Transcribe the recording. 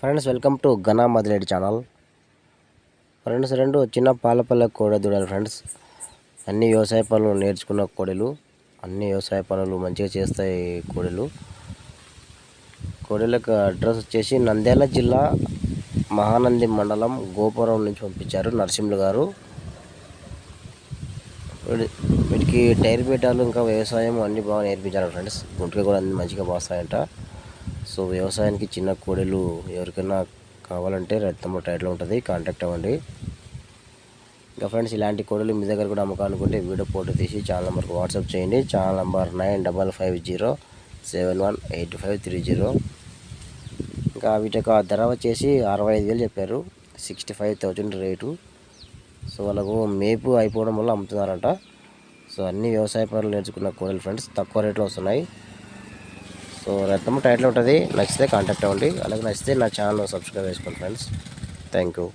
Friends welcome to ఘనా మదిలేడి channel. Friends రెండు చిన్న పాలపల్లె కోడె దూడలు ఫ్రెండ్స్. అన్ని వ్యవసాయ పనులు నేర్చుకున్న కోడెలు. అన్ని వ్యవసాయ పనులు మంచిగా చేస్తాయి కోడెలు. కోడెలకు అడ్రస్ వచ్చేసి నంద్యాల జిల్లా మహానంది మండలం గోపురం నుంచి పంపించారు నరసింహులు గారు. వీటికి టైర్ పీటాలు ఇంకా వ్యవసాయం అన్నీ బాగా నేర్పించారు ఫ్రెండ్స్. గుంటలు కూడా అన్ని మంచిగా బాస్తాయంట సో వ్యవసాయానికి చిన్న కోడెలు ఎవరికైనా కావాలంటే రత్నము టైట్లో ఉంటుంది కాంటాక్ట్ అవ్వండి. ఇంకా ఫ్రెండ్స్ ఇలాంటి కోడలు మీ దగ్గర కూడా అమ్మకాలనుకుంటే వీడియో ఫోటో తీసి ఛానల్ నెంబర్కి వాట్సాప్ చేయండి. Channel number nine double five zero seven one eight five three zero. ఇంకా వీటి యొక్క ధర వచ్చేసి అరవై ఐదు వేలు చెప్పారు sixty five thousand rate. So వాళ్ళకు మేపు అయిపోవడం వల్ల అమ్ముతున్నారంట. సో అన్ని వ్యవసాయ పనులు నేర్చుకున్న కోడలు ఫ్రెండ్స్ తక్కువ రేట్లో వస్తున్నాయి. సో రత్నము టైట్లో ఉంటుంది. నచ్చితే కాంటాక్ట్ అవ్వండి. అలాగే నచ్చితే నా ఛానల్ సబ్స్క్రైబ్ చేసుకోండి ఫ్రెండ్స్ థ్యాంక్ యూ